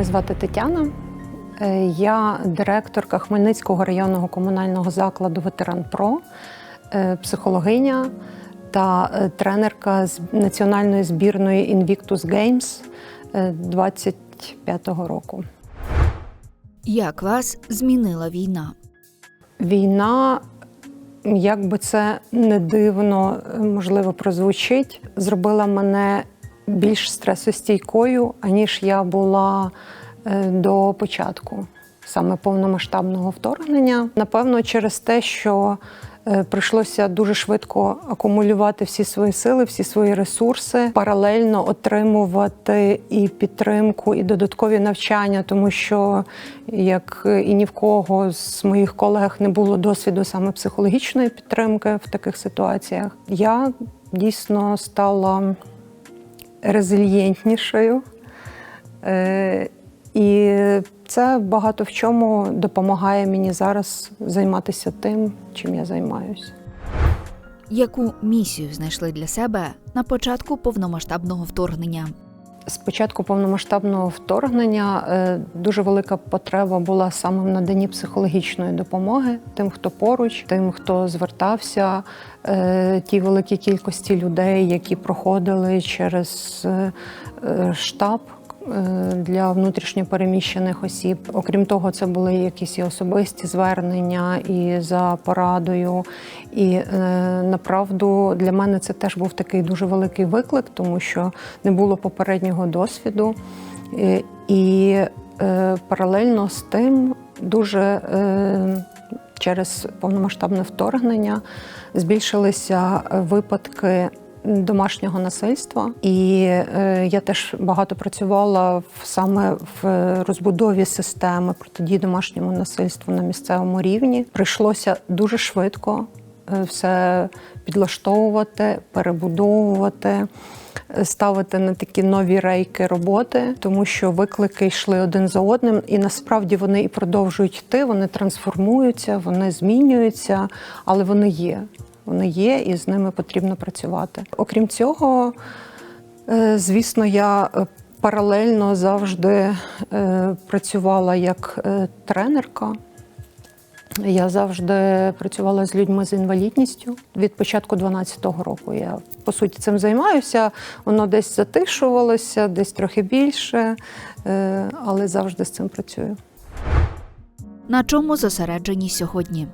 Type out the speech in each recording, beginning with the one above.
Мене звати Тетяна. Е, Я директорка Хмельницького районного комунального закладу Ветеран Про, е, психологиня та е, тренерка з національної збірної Invictus Games е, 25-го року. Як вас змінила війна? Війна, як би це не дивно, можливо, прозвучить, зробила мене більш стресостійкою, аніж я була е, до початку саме повномасштабного вторгнення. Напевно, через те, що е, прийшлося дуже швидко акумулювати всі свої сили, всі свої ресурси, паралельно отримувати і підтримку, і додаткові навчання, тому що як і ні в кого з моїх колег не було досвіду саме психологічної підтримки в таких ситуаціях, я дійсно стала резильєнтнішою. Е, І це багато в чому допомагає мені зараз займатися тим, чим я займаюся. Яку місію знайшли для себе на початку повномасштабного вторгнення? З початку повномасштабного вторгнення е, дуже велика потреба була саме в наданні психологічної допомоги тим, хто поруч, тим, хто звертався, ті тій великій кількості людей, які проходили через е, е, штаб. Е, Для внутрішньопереміщених осіб, окрім того, це були якісь і особисті звернення і за порадою. І е, направду для мене це теж був такий дуже великий виклик, тому що не було попереднього досвіду. Е, І паралельно з тим дуже через повномасштабне вторгнення збільшилися випадки. Домашнього насильства, і е, я теж багато працювала в саме в розбудові системи протидії домашньому насильству на місцевому рівні. Прийшлося дуже швидко е, все підлаштовувати, перебудовувати, е, ставити на такі нові рейки роботи, тому що виклики йшли один за одним, і насправді вони і продовжують йти, вони трансформуються, вони змінюються, але вони є. Вони є, і з ними потрібно працювати. Окрім цього, е, звісно, я е, паралельно завжди е, працювала як тренерка. Я завжди працювала з людьми з інвалідністю. Від початку 12-го року я по суті цим займаюся. Воно десь затишувалося, десь трохи більше, але завжди з цим працюю. На чому зосереджені сьогодні?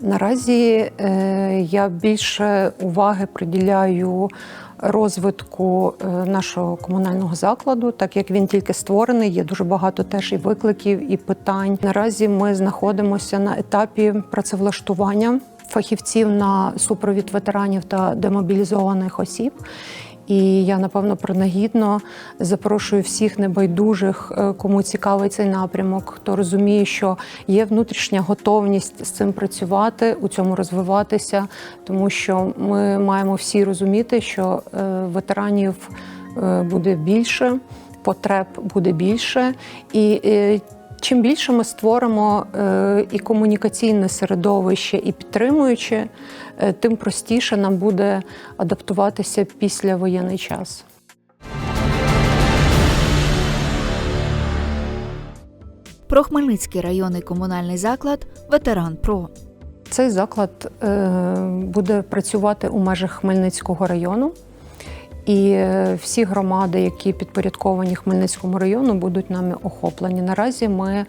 Наразі е, я більше уваги приділяю розвитку е, нашого комунального закладу, так як він тільки створений, є дуже багато теж і викликів, і питань. Наразі ми знаходимося на етапі працевлаштування фахівців на супровід ветеранів та демобілізованих осіб. І я напевно принагідно запрошую всіх небайдужих, е, кому цікавий цей напрямок, хто розуміє, що є внутрішня готовність з цим працювати, у цьому розвиватися, тому що ми маємо всі розуміти, що е, ветеранів е, буде більше, потреб буде більше, і чим більше ми створимо е, і комунікаційне середовище, і підтримуюче, е, тим простіше нам буде адаптуватися після воєнний час. Про Хмельницький районний комунальний заклад Ветеран Про. Цей заклад е, буде працювати у межах Хмельницького району. І е, всі громади, які підпорядковані Хмельницькому району, будуть нами охоплені. Наразі ми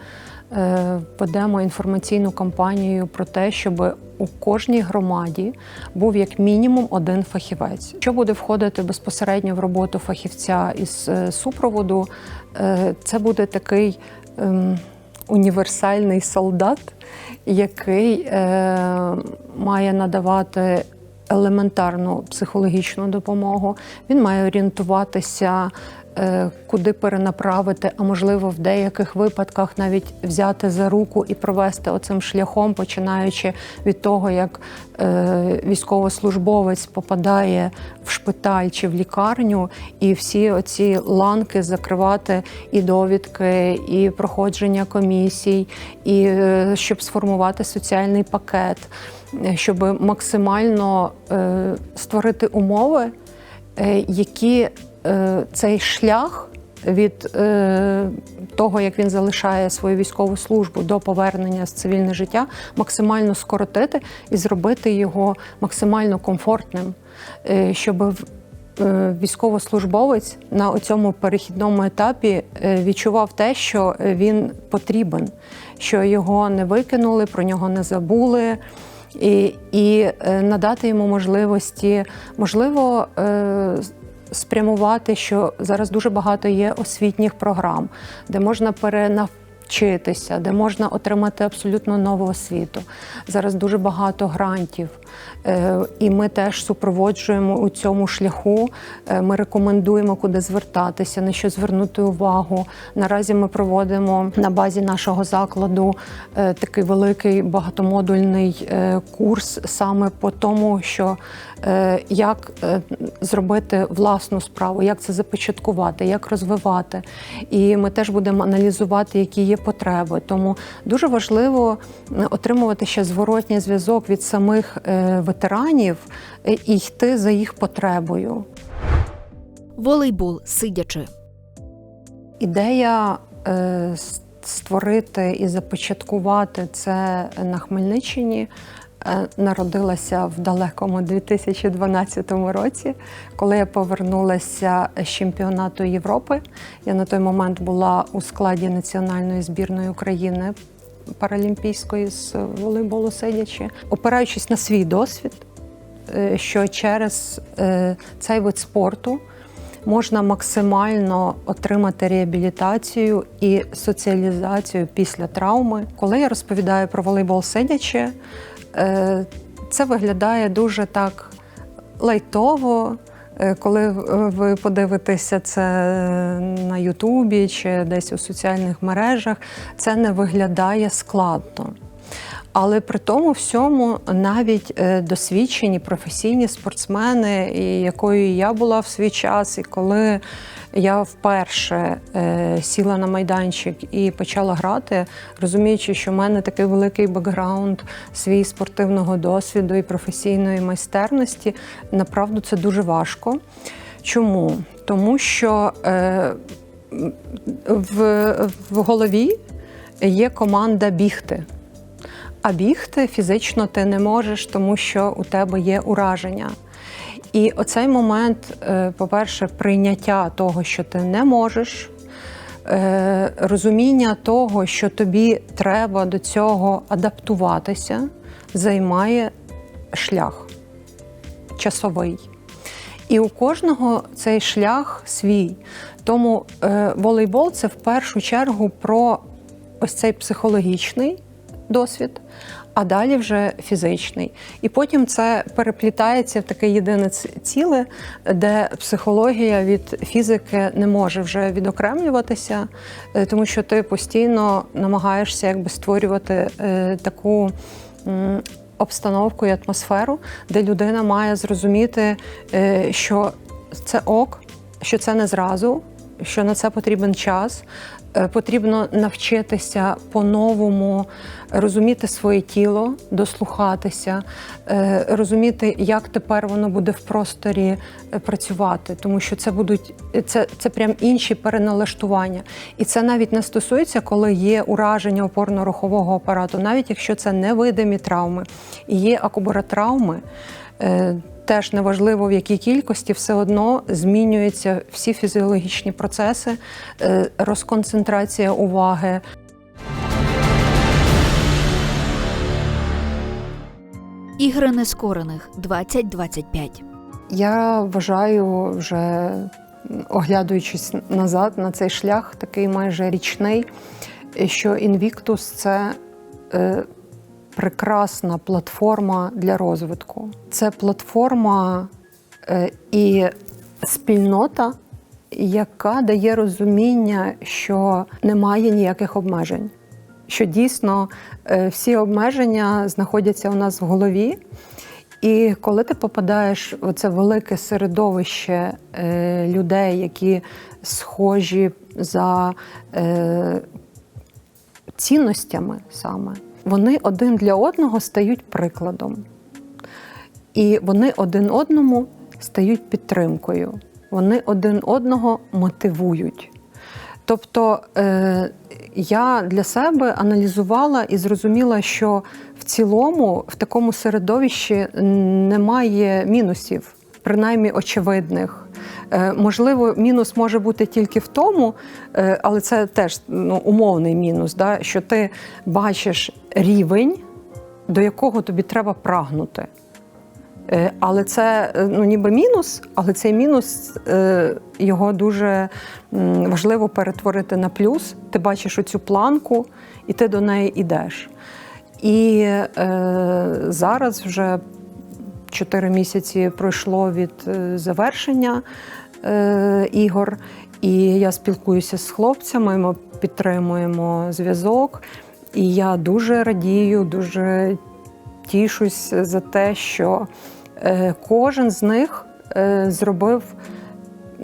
е, ведемо інформаційну кампанію про те, щоб у кожній громаді був як мінімум один фахівець. Що буде входити безпосередньо в роботу фахівця із е, супроводу, це буде такий ем, універсальний солдат, який має надавати елементарну психологічну допомогу. Він має орієнтуватися, куди перенаправити, а можливо, в деяких випадках навіть взяти за руку і провести оцим шляхом, починаючи від того, як е, військовослужбовець попадає в шпиталь чи в лікарню, і всі оці ланки закривати і довідки, і проходження комісій, і е, щоб сформувати соціальний пакет щоб максимально е, створити умови, е, які е, цей шлях від е, того, як він залишає свою військову службу до повернення з цивільне життя, максимально скоротити і зробити його максимально комфортним, е, щоб е, військовослужбовець на цьому перехідному етапі е, відчував те, що він потрібен, що його не викинули, про нього не забули. І, і е, надати йому можливості, можливо, е, спрямувати, що зараз дуже багато є освітніх програм, де можна перенавчитися, де можна отримати абсолютно нову освіту. Зараз дуже багато грантів, і ми теж супроводжуємо у цьому шляху. Е, Ми рекомендуємо, куди звертатися, на що звернути увагу. Наразі ми проводимо на базі нашого закладу е, такий великий багатомодульний е, курс саме по тому, що е, як е, зробити власну справу, як це започаткувати, як розвивати. І ми теж будемо аналізувати, які є потреби. Тому дуже важливо е, отримувати ще зворотній зв'язок від самих е, ветеранів е, і йти за їх потребою. Волейбол сидячи. Ідея е, створити і започаткувати це на Хмельниччині е, народилася в далекому 2012 році, коли я повернулася з чемпіонату Європи. Я на той момент була у складі національної збірної України паралімпійської з волейболу сидячи, опираючись на свій досвід, е, що через е, цей вид спорту можна максимально отримати реабілітацію і соціалізацію після травми. Коли я розповідаю про волейбол сидячи, е, це виглядає дуже так лайтово. Е, Коли ви подивитеся це на Ютубі чи десь у соціальних мережах, це не виглядає складно. Але при тому всьому навіть е, досвідчені професійні спортсмени, якою я була в свій час, і коли я вперше е, сіла на майданчик і почала грати, розуміючи, що в мене такий великий бекграунд свій спортивного досвіду і професійної майстерності, направду це дуже важко. Чому? Тому що е, в, в голові є команда бігти. А бігти фізично ти не можеш, тому що у тебе є ураження. І оцей момент, е, по-перше, прийняття того, що ти не можеш, е, розуміння того, що тобі треба до цього адаптуватися, займає шлях часовий. І у кожного цей шлях свій. Тому е, волейбол це в першу чергу про ось цей психологічний досвід, а далі вже фізичний. І потім це переплітається в таке єдине ціле, де психологія від фізики не може вже відокремлюватися, е, тому що ти постійно намагаєшся якби створювати е, таку. Обстановку і атмосферу, де людина має зрозуміти, е, що це ок, що це не зразу, що на це потрібен час. Е, Потрібно навчитися по-новому розуміти своє тіло, дослухатися, е, розуміти, як тепер воно буде в просторі е, працювати, тому що це будуть це, це прям інші переналаштування. І це навіть не стосується, коли є ураження опорно-рухового апарату, навіть якщо це невидимі травми і є акубаротравми, Теж неважливо в якій кількості, все одно змінюються всі фізіологічні процеси, е, розконцентрація уваги. Ігри нескорених 2025. Я вважаю, вже оглядуючись назад на цей шлях, такий майже річний, що Invictus – це е, прекрасна платформа для розвитку. Це платформа е, і спільнота, яка дає розуміння, що немає ніяких обмежень. Що дійсно е, всі обмеження знаходяться у нас в голові. І коли ти попадаєш в це велике середовище е, людей, які схожі за цінностями саме, вони один для одного стають прикладом. І вони один одному стають підтримкою. Вони один одного мотивують. Тобто е, я для себе аналізувала і зрозуміла, що в цілому в такому середовищі немає мінусів, принаймні очевидних. Е, можливо, мінус може бути тільки в тому, е, але це теж ну, умовний мінус, да, що ти бачиш рівень, до якого тобі треба прагнути. Е, Але це ну, ніби мінус, але цей мінус його дуже важливо перетворити на плюс. Ти бачиш оцю планку, і ти до неї йдеш. І е, зараз вже 4 місяці пройшло від е, завершення е, ігор, і я спілкуюся з хлопцями, ми підтримуємо зв'язок. І я дуже радію, дуже тішусь за те, що е, кожен з них зробив,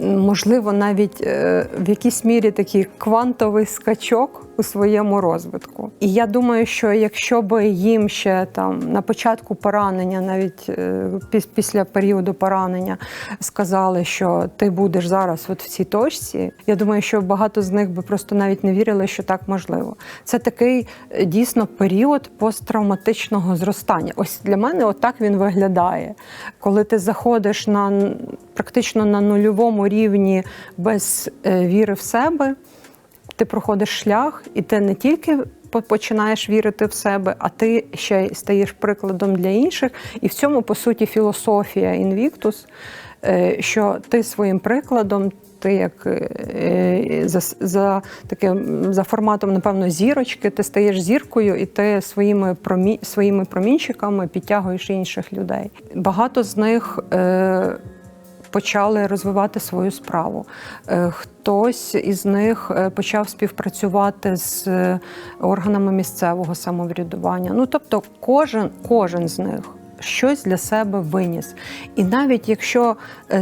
можливо, навіть в якійсь мірі такий квантовий скачок у своєму розвитку. І я думаю, що якщо би їм ще там на початку поранення, навіть е, після періоду поранення, сказали, що ти будеш зараз от в цій точці, я думаю, що багато з них би просто навіть не вірили, що так можливо. Це такий е, дійсно період посттравматичного зростання. Ось для мене отак він виглядає. Коли ти заходиш на практично на нульовому рівні без е, віри в себе, ти проходиш шлях, і ти не тільки починаєш вірити в себе, а ти ще й стаєш прикладом для інших. І в цьому, по суті, філософія Invictus, е, що ти своїм прикладом. Ти як е, за, за таким за форматом, напевно, зірочки, ти стаєш зіркою, і ти своїми промі, своїми промінчиками підтягуєш інших людей. Багато з них е, почали розвивати свою справу. Е, Хтось із них е, почав співпрацювати з е, органами місцевого самоврядування. Ну тобто, кожен, кожен з них. Щось для себе виніс. І навіть якщо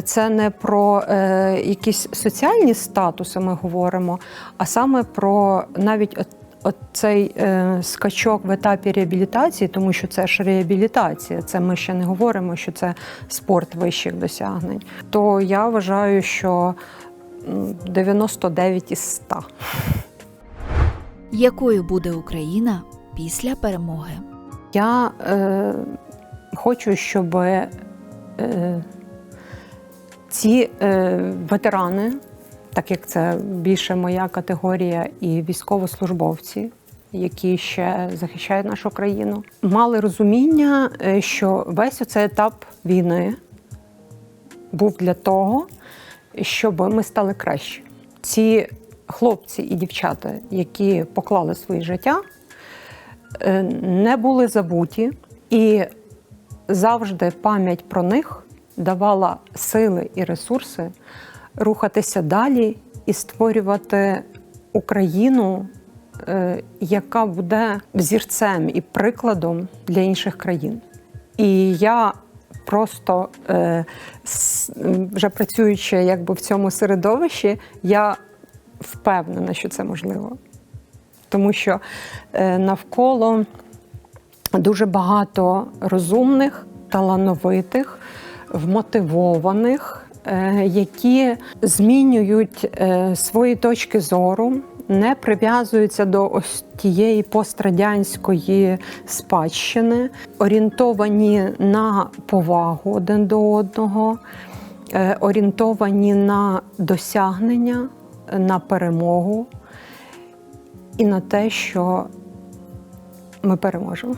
це не про е, якісь соціальні статуси ми говоримо, а саме про навіть от е, скачок в етапі реабілітації, тому що це ж реабілітація, це ми ще не говоримо, що це спорт вищих досягнень, то я вважаю, що 99 із 100. Якою буде Україна після перемоги? Я е, хочу, щоб е, ці е, ветерани, так як це більше моя категорія, і військовослужбовці, які ще захищають нашу країну, мали розуміння, е, що весь оцей етап війни був для того, щоб ми стали краще. Ці хлопці і дівчата, які поклали своє життя, е, не були забуті, і завжди пам'ять про них давала сили і ресурси рухатися далі і створювати Україну, е, яка буде взірцем і прикладом для інших країн. І я просто е, вже працюючи якби в цьому середовищі, я впевнена, що це можливо. Тому що е, навколо дуже багато розумних, талановитих, вмотивованих, які змінюють е, свої точки зору, не прив'язуються до ось тієї пострадянської спадщини, орієнтовані на повагу один до одного, е, орієнтовані на досягнення, на перемогу і на те, що ми переможемо.